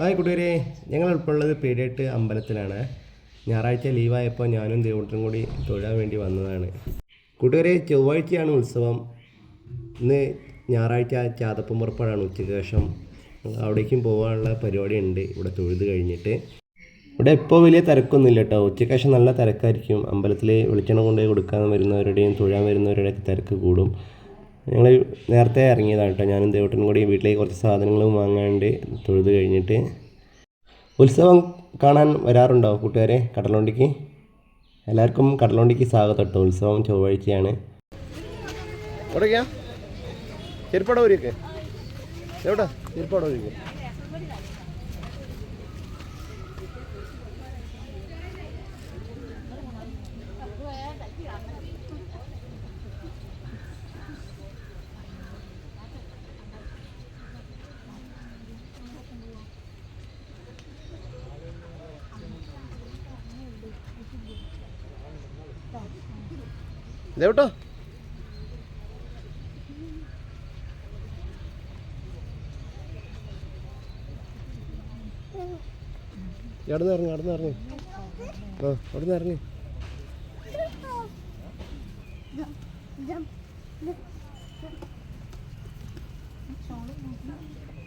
Hi കൂട്ടുകാരെ ഞങ്ങൾ ഇപ്പോൾ ഉള്ളത് പീഡിയട്ട് അമ്പലത്തിലാണ്. ഞായറാഴ്ച ലീവായപ്പോൾ ഞാനും ദേവട്ടനും കൂടി തൊഴാൻ വേണ്ടി വന്നതാണ്. കൂട്ടുകാരെ ചൊവ്വാഴ്ചയാണ് ഉത്സവം. ഇന്ന് ഞായറാഴ്ച ചാതപ്പം പുറപ്പാടാണ് ഉച്ചയ്ക്ക് ശേഷം അവിടേക്കും പോകാനുള്ള പരിപാടി ഉണ്ട് ഇവിടെ തൊഴുത് കഴിഞ്ഞിട്ട്. ഇവിടെ ഇപ്പോൾ വലിയ തിരക്കൊന്നുമില്ല കേട്ടോ. ഉച്ചയ്ക്ക് ശേഷം നല്ല തിരക്കായിരിക്കും. അമ്പലത്തിൽ വെളിച്ചെണ്ണ കൊണ്ടുപോയി കൊടുക്കാൻ വരുന്നവരുടെയും തൊഴാൻ വരുന്നവരുടെയൊക്കെ തിരക്ക് കൂടും. ഞങ്ങൾ നേരത്തെ ഇറങ്ങിയതാണ് കേട്ടോ. ഞാനും ദേവട്ടനും കൂടി വീട്ടിലേക്ക് കുറച്ച് സാധനങ്ങളും വാങ്ങാണ്ട് തൊഴുത് കഴിഞ്ഞിട്ട് ഉത്സവം കാണാൻ വരാറുണ്ടോ കൂട്ടുകാരെ? കടലോണ്ടിക്ക്? എല്ലാവർക്കും കടലോണ്ടിക്ക് സ്വാഗതം കേട്ടോ. ഉത്സവം ചൊവ്വാഴ്ചയാണ്. ചെരുപ്പാടോ ഒരുക്ക് ചെരുപ്പട ദേവട്ടോ ഇടന്ന് ഇറങ്ങി അവിടുന്ന് ഇറങ്ങി. ആ അവിടുന്ന് ഇറങ്ങി. അച്ഛൻ നമുക്ക്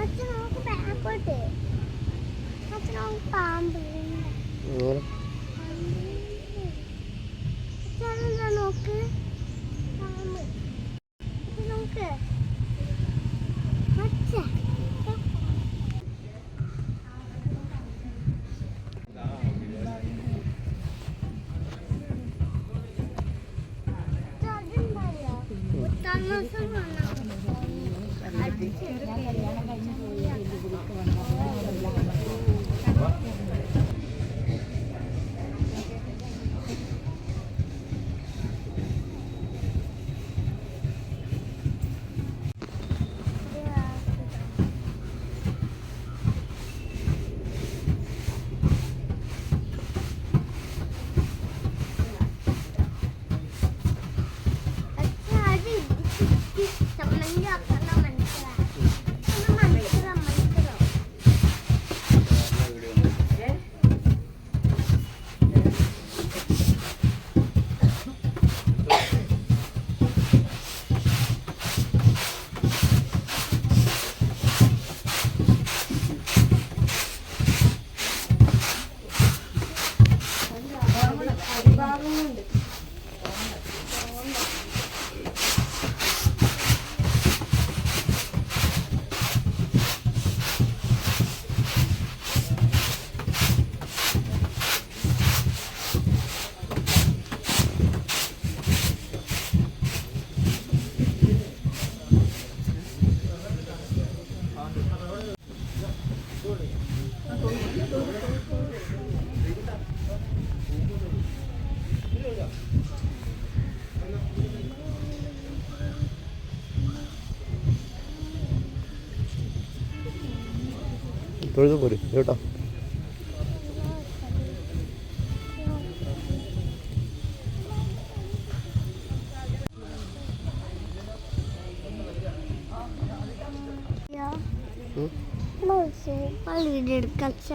ബാക്കോട്ട്. അച്ഛൻ നമുക്ക് പാമ്പ് അങ്ങനെ അച്ഛനെന്താ നോക്ക് തൊഴുത് പോര് കേട്ടോ? വീഡിയോ എടുക്കച്ച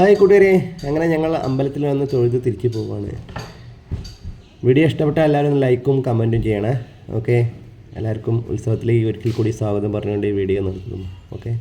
ഹായ് കൂട്ടുകാരെ. അങ്ങനെ ഞങ്ങൾ അമ്പലത്തിൽ വന്ന് തൊഴുത് തിരിച്ചു പോവുകയാണ് വീഡിയോ ഇഷ്ടപ്പെട്ട എല്ലാവരും ലൈക്കും കമന്റും ചെയ്യണേ. ഓക്കെ? എല്ലാവർക്കും ഉത്സവത്തിലേക്ക് ഒരിക്കൽ കൂടി സ്വാഗതം പറഞ്ഞുകൊണ്ട് ഈ വീഡിയോ നിർത്തുന്നു. ഓക്കെ?